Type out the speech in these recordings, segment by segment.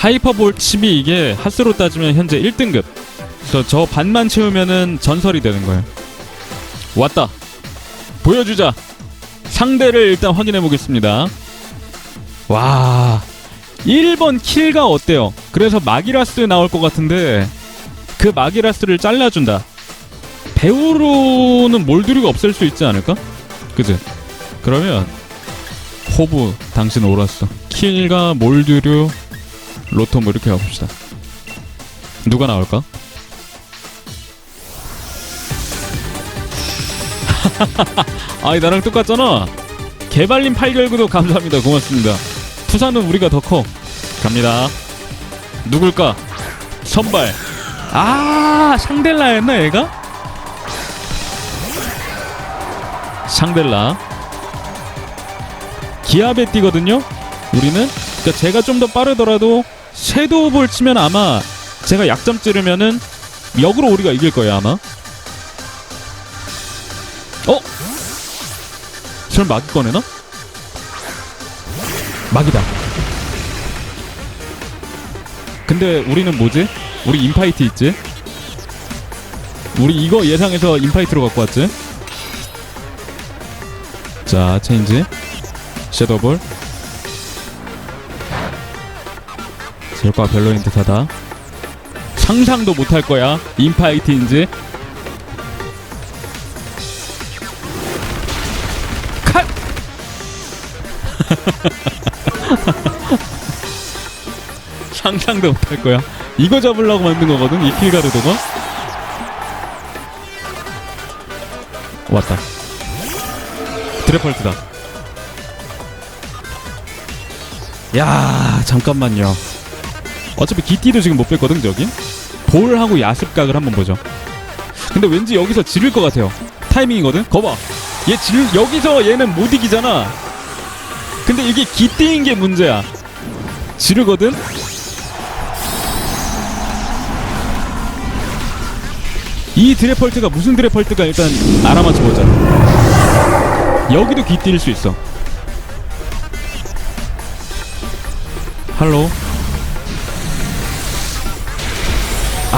하이퍼볼 칩이 이게 하스로 따지면 현재 1등급. 그래서 저 반만 채우면은 전설이 되는 거예요. 왔다. 보여주자. 상대를 일단 확인해 보겠습니다. 와. 1번 킬가 어때요? 그래서 마기라스 나올 것 같은데 그 마기라스를 잘라준다. 배우로는 몰드류가 없을 수 있지 않을까? 그지? 그러면 호부 당신 옳았어. 킬과 몰드류 로토 뭐 이렇게 가봅시다. 누가 나올까? 아이 나랑 똑같잖아. 개발님 8개월구도 감사합니다. 고맙습니다. 투사는 우리가 더 커. 갑니다. 누굴까? 선발. 아 샹델라였나 얘가? 샹델라. 기압에 뛰거든요. 우리는 그러니까 제가 좀 더 빠르더라도 섀도우 볼 치면 아마 제가 약점 찌르면은 역으로 우리가 이길 거예요 아마. 어? 절 막이 꺼내나? 막이다. 근데 우리는 뭐지? 우리 인파이트 있지? 우리 이거 예상해서 인파이트로 갖고 왔지? 자, 체인지. 섀도우볼. 효과 별로인 듯하다. 상상도 못할 거야. 인파이트인지. 컷! 상상도 못할 거야. 이거 잡으려고 만든 거거든. 이 킬가르도가. 왔다. 드래펄트다. 야 잠깐만요. 어차피 기띠도 지금 못 뺐거든 저기. 볼하고 야습각을 한번 보죠. 근데 왠지 여기서 지를 것 같아요. 타이밍이거든. 거봐. 얘 질, 여기서 얘는 못 이기잖아. 근데 이게 기띠인 게 문제야. 지르거든. 이 드래펄트가 무슨 드래펄트가 일단 알아맞혀 보자. 여기도 기띠일 수 있어. 할로.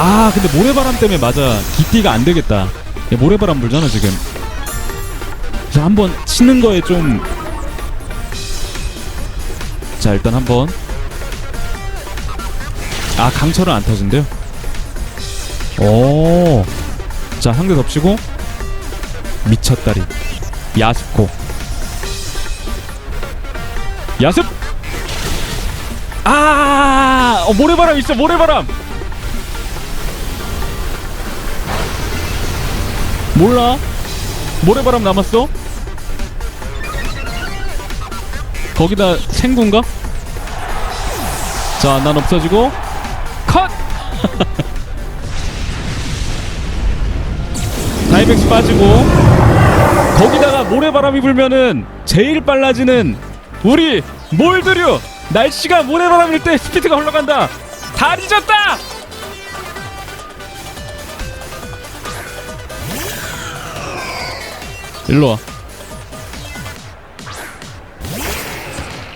아 근데 모래바람 때문에 맞아 기띠가 안 되겠다. 얘 모래바람 불잖아 지금. 자 한번 치는 거에 좀. 자 일단 한번. 아 강철은 안 터진대요. 오. 자 상대 덮치고 미쳤다리 야습코 야습 아 어, 모래바람 있어 모래바람 몰라? 모래바람 남았어? 거기다 생군가? 자 난 없어지고 컷! 다이백스 빠지고 거기다가 모래바람이 불면은 제일 빨라지는 우리 몰드류! 날씨가 모래바람일 때 스피드가 올라간다! 다 잊었다 일로 와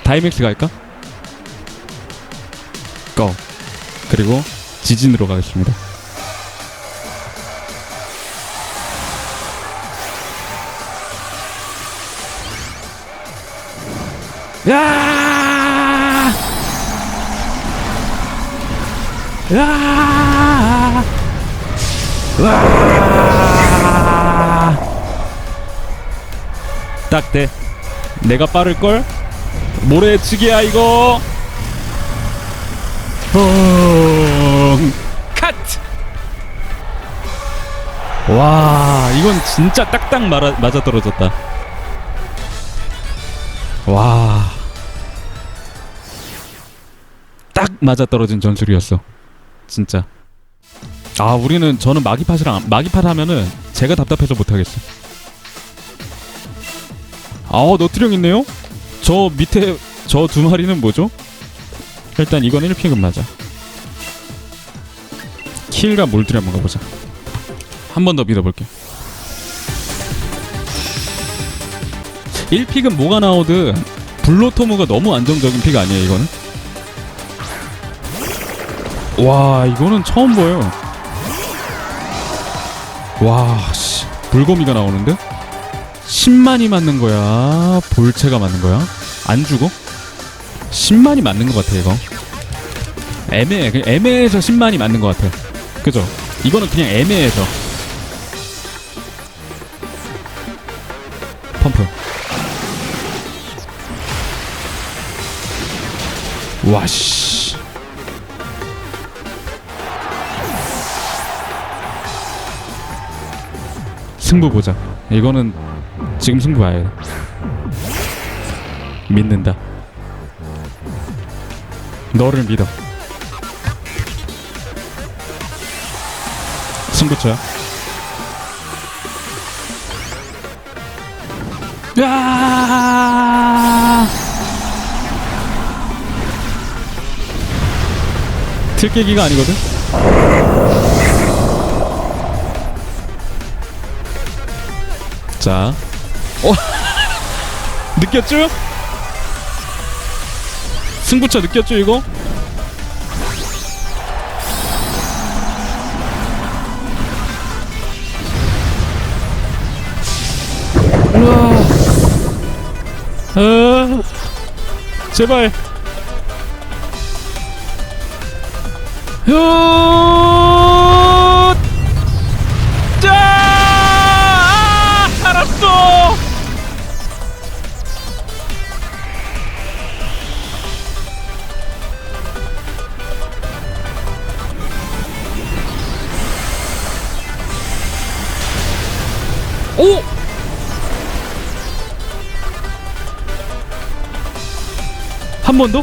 다이맥스 갈까? 고 그리고 지진으로 가겠습니다 야! 야! 와! 딱 돼. 내가 빠를 걸. 모래치기야 이거. 뻥. 컷. 와, 이건 진짜 딱딱 맞아, 맞아 떨어졌다. 와. 딱 맞아 떨어진 전술이었어. 진짜. 아, 우리는 저는 마기팟이랑 마기팟 하면은 제가 답답해서 못 하겠어. 아, 너트령 있네요. 저 밑에 저 두 마리는 뭐죠? 일단 이건 1픽은 맞아. 킬과 몰드를 한번 가보자. 한 번 더 믿어볼게. 1픽은 뭐가 나오든 블로토무가 너무 안정적인 픽 아니에요 이거는? 와 이거는 처음 보여 와씨 불거미가 나오는데 10만이 맞는 거야. 볼체가 맞는 거야. 안 죽어 10만이 맞는 것 같아 이거. 애매해. 그냥 애매해서 10만이 맞는 것 같아. 그죠? 이거는 그냥 애매해서. 펌프. 와 씨 승부 보자. 이거는 지금 승부 봐야 돼. 믿는다. 너를 믿어. 승부처야 야! 틀깨기가 아니거든 자 어? 느꼈죠? 승부처 느꼈죠 이거? 우와. 아, 제발. 요! 오! 한 번 더?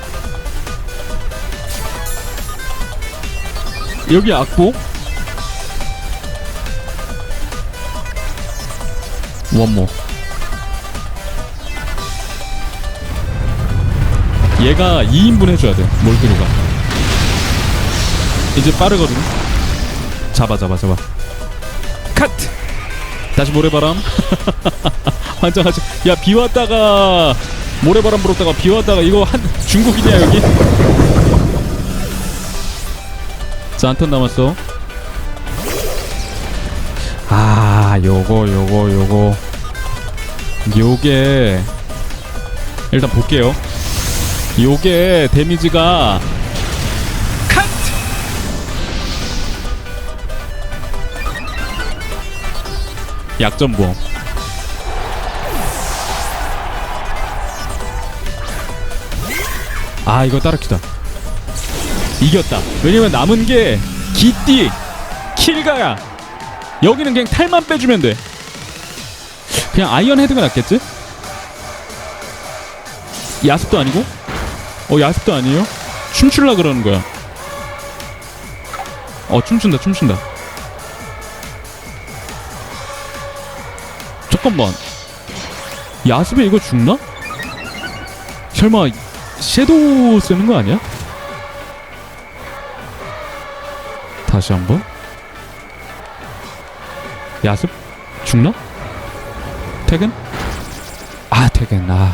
여기 악보? 원모 얘가 2인분 해줘야 돼 몰드루가. 이제 빠르거든. 잡아 잡아 잡아. 카트 다시 모래바람. 환장하지. 야 비 왔다가 모래바람 불었다가 비 왔다가 이거 한 중국이냐 여기? 자 한 턴 남았어. 아 요거 요거 요거. 요게 일단 볼게요. 요게 데미지가 약점 보험. 아 이거 따라키다. 이겼다. 왜냐면 남은 게 기띠 킬가야. 여기는 그냥 탈만 빼주면 돼. 그냥 아이언 헤드가 낫겠지? 야습도 아니고? 어 야습도 아니에요? 춤출라 그러는 거야. 어 춤춘다 춤춘다 잠깐만 야습에 이거 죽나? 설마 섀도우 쓰는 거 아니야? 다시 한번 야습 죽나? 퇴근? 아 퇴근 아.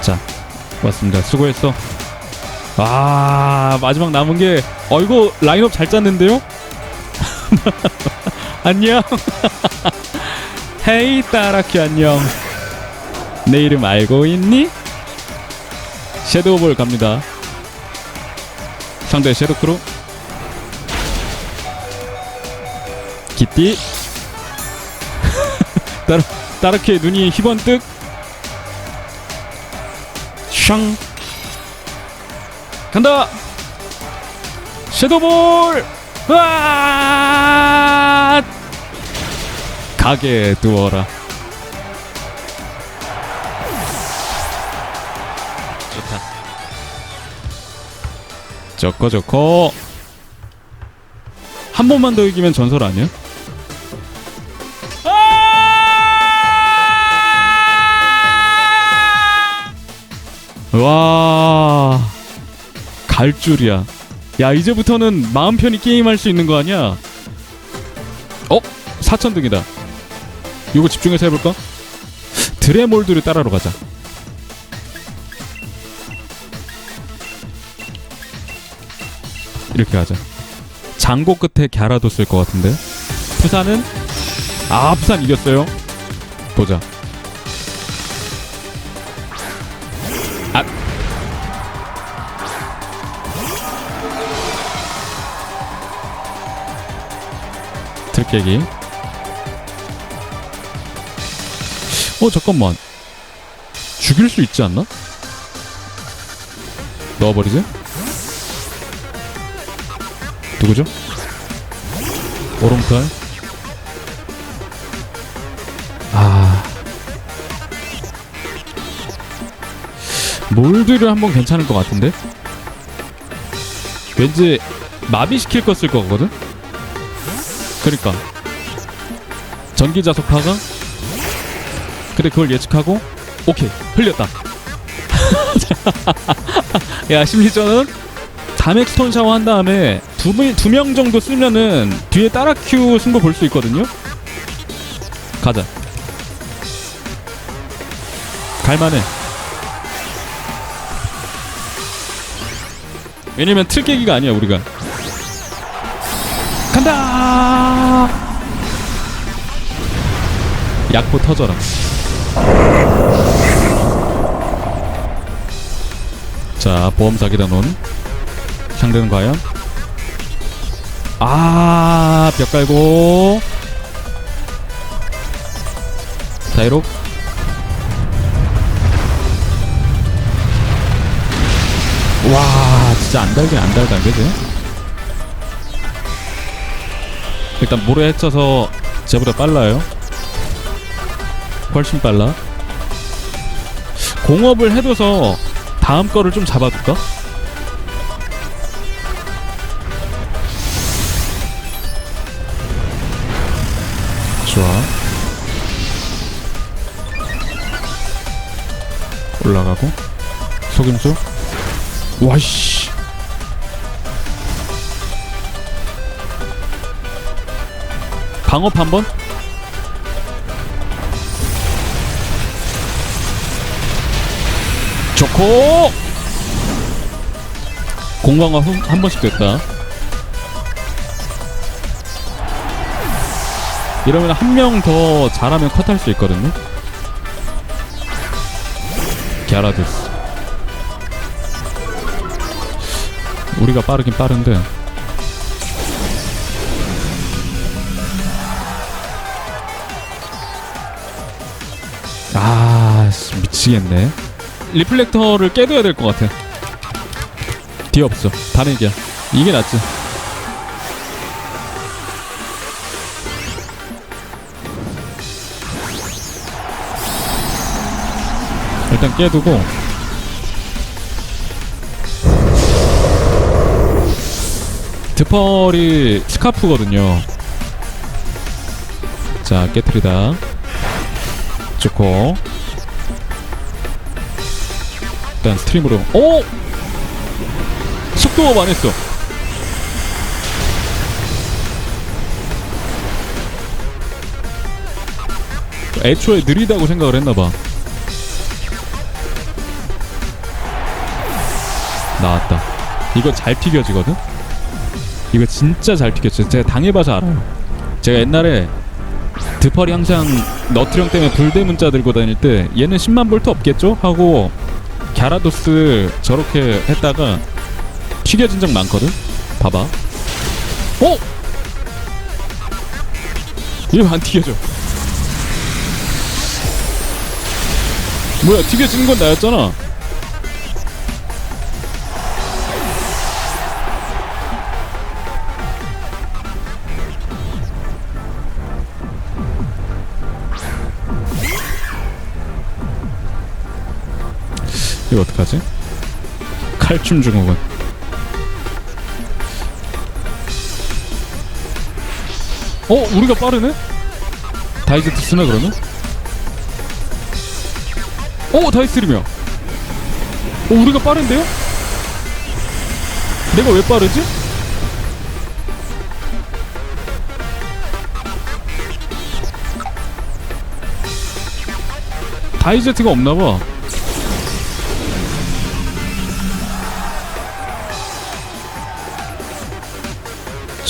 자 왔습니다 수고했어 아 마지막 남은 게 어 이거 라인업 잘 짰는데요? 안녕. 헤이 따라키 안녕. 내 이름 알고 있니? 섀도우볼 갑니다. 상대 섀도크루. 기띠. 따라, 따라키의 눈이 희번뜩. 샹. 간다. 섀도볼 와 가게 두어라. 좋다. 좋고 좋고. 한 번만 더 이기면 전설 아니야? 와, 갈 줄이야. 야 이제부터는 마음 편히 게임할 수 있는 거 아니야? 어? 4천 등이다. 이거 집중해서 해볼까? 드레몰드를 따라러 가자. 이렇게 하자. 장고 끝에 갸라도 쓸 것 같은데. 부산은 아 부산 이겼어요. 보자. 깨기. 어 잠깐만. 죽일 수 있지 않나? 넣어버리지? 누구죠? 오롱털. 아. 몰드를 한번 괜찮을 것 같은데? 왠지 마비시킬 거 쓸 거거든? 그니까. 전기 자석파가? 근데 그걸 예측하고, 오케이, 흘렸다. 야, 심리전은 다맥 스톤 샤워 한 다음에 두명 정도 쓰면은 뒤에 따라 큐 승부 볼 수 있거든요? 가자. 갈만해. 왜냐면 틀 깨기가 아니야 우리가. 약보 터져라. 자 보험 사기다 논. 상대는 과연? 아, 벽 깔고. 다이로. 와, 진짜 안 달긴 안 달다, 그지? 일단 모래 헤쳐서 쟤보다 빨라요. 훨씬 빨라. 공업을 해둬서 다음 거를 좀 잡아둘까? 좋아. 올라가고 속임수. 와이씨. 방업 한번. 좋고. 공방화 후- 한 번씩 됐다. 이러면 한 명 더 잘하면 컷할 수 있거든요. 갸라드스. 우리가 빠르긴 빠른데. 아, 씨, 미치겠네. 리플렉터를 깨둬야 될 것 같아. 뒤 없어. 단핵이야. 이게 낫지. 일단 깨두고 드펄이 스카프거든요 자 깨트리다 좋고 일단 스트림으로 오! 속도가 많았어 애초에 느리다고 생각을 했나봐 나왔다. 이거 잘 튀겨지거든? 이거 진짜 잘 튀겼어요. 제가 당해봐서 알아요. 제가 옛날에 드펄이 항상 너트령 때문에 불대 문자 들고 다닐 때 얘는 10만 볼트 없겠죠? 하고 갸라도스 저렇게 했다가 튀겨진 적 많거든? 봐봐. 어? 이거 안 튀겨져. 뭐야, 튀겨진 건 나였잖아. 이거 어떡하지? 칼춤 증후군. 어? 우리가 빠르네? 다이제트 쓰나 그러면? 어? 다이스트림이야. 어? 우리가 빠른데요? 내가 왜 빠르지? 다이제트가 없나봐.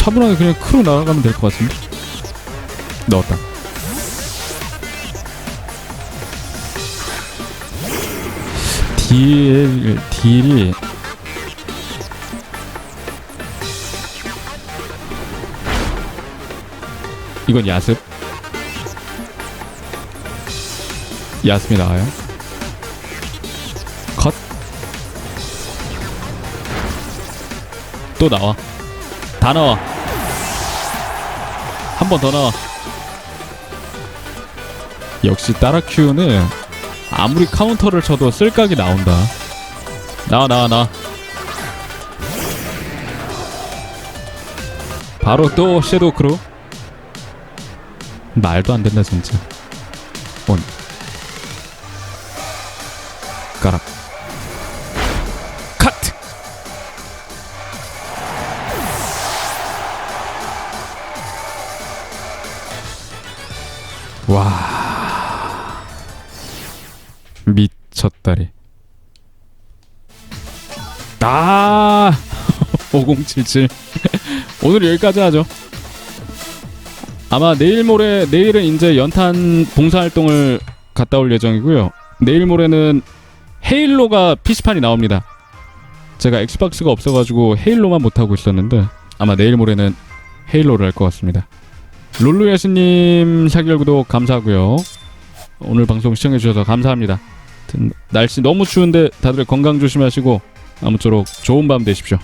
차분하게 그냥 크로 나가면 될 것 같은데? 넣었다. 딜 딜이 이건 야습. 야습이 나와요. 컷. 또 나와 다 나와 한번더 나와 역시 따라큐는 아무리 카운터를 쳐도 쓸각이 나온다. 나와 나와 나와 바로 또 섀도우 크루. 말도 안 된다 진짜. 온. 가락 와. 미쳤다리. 아 5077 오늘 여기까지 하죠. 아마 내일 모레 내일은 이제 연탄 봉사활동을 갔다 올 예정이고요. 내일 모레는 헤일로가 PC판이 나옵니다. 제가 엑스박스가 없어가지고 헤일로만 못하고 있었는데 아마 내일 모레는 헤일로를 할 것 같습니다 롤루야스님 사기열 구독 감사하고요. 오늘 방송 시청해 주셔서 감사합니다. 하여튼 날씨 너무 추운데 다들 건강 조심하시고 아무쪼록 좋은 밤 되십시오